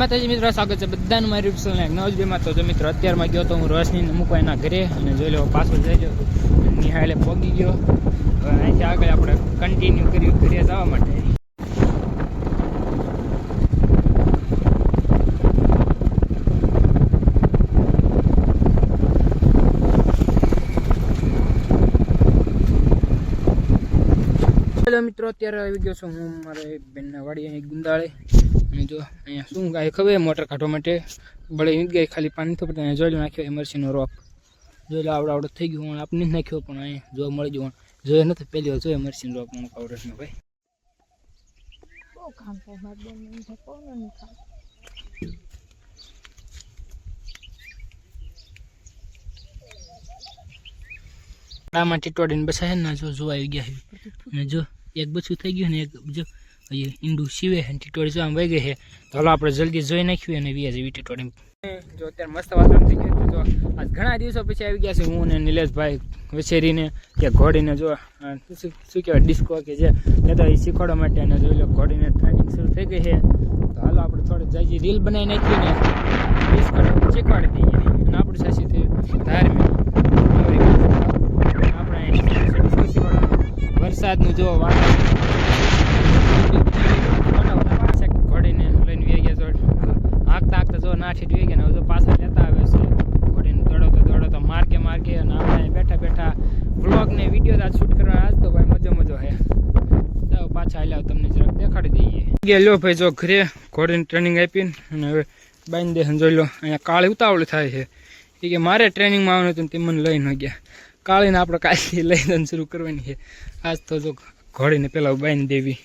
માતાજી મિત્રો, સ્વાગત છે બધાનું મારી રૂપસલ ને નવજ બે તો મિત્રો, અત્યારમાં ગયો તો હું રોશની મૂકવા એના ઘરે અને જોઈ લો, પાછો જઈ ગયો. નિહાળે પહોંચી ગયો. હવે અહીંથી આગળ આપણે કન્ટિન્યુ કર્યું ઘરે જવા માટે. મિત્રો, અત્યારે આવી ગયો છું હું, મારા બેનના વાડી અહીં ગુંદાળે. અને જો અહીંયા શું ગાય ખબર મોટર કાઢવા માટે બળે ઈંટ ગાય ખાલી પાણી તો પડતા જોઈ લો નાખ્યો એમરસીનો રોપ. જોઈ લો આવડો આવડો થઈ ગયું પણ આપણે નાખ્યો પણ અહીંયા જોવા મળી ગયું જોયો નથી પહેલી વાર જોયો એમરસીનો રોપ મને પાવડરનો ભાઈ. બહુ કામ થાય મારી કોણ નહીં આમાં ટીટોડીને બસા છે ને જો જોવા આવી ગયા છે. અને જો એક બચ્યું થઈ ગયું ને એક જો અહીંયા ઈંડું સીવે અને ટીટોળી જોવા વહી ગઈ છે, તો હાલો આપણે જલ્દી જોઈ નાખ્યું અને વ્યાજ એવી ટીટોળી. જો અત્યારે મસ્ત વાતાવરણ થઈ ગયું તો આજ ઘણા દિવસો પછી આવી ગયા છે, હું ને નિલેશભાઈ વછેરીને કે ઘોડીને જો શું કહેવાય ડિસ્કો કે જે લેતા એ શીખવાડવા માટે અને જોઈ લો ઘોડીને ટ્રેનિંગ શરૂ થઈ ગઈ છે. તો હાલો આપણે થોડી જાજી રીલ બનાવી નાખીએ ને ડિસ્કો શીખવાડી દઈએ. અને આપણું સાચી થયું ધાર્મિક. આપણે અહીં વરસાદનું જો વાતાવરણ ઘોડીને લઈને વી ગયા જો નાઠી વી ગયા ને જો પાછા લેતા આવે છે ઘોડીને દોડો દોડો માર્ગે માર્ગે અને આપણે બેઠા બેઠા વ્લોગ વીડિયો આજ શૂટ કરવા આજ તો ભાઈ મજો મજો હે પાછા હાલ્યા તમને જરાક દેખાડી દઈએ ગયા લો ભાઈ જો ઘરે ઘોડીને ટ્રેનિંગ આપીને અને હવે બાંધી દે જોઈ લો અહીંયા કાળી ઉતાવળ થાય છે. એ કે મારે ટ્રેનિંગમાં આવવાનું હતું તે મને લઈને ગયા. કાળીને આપણે કાલથી લઈને શરૂ કરવાની છે. આજ તો જો ઘોડીને પેલા બાંધી દેવી.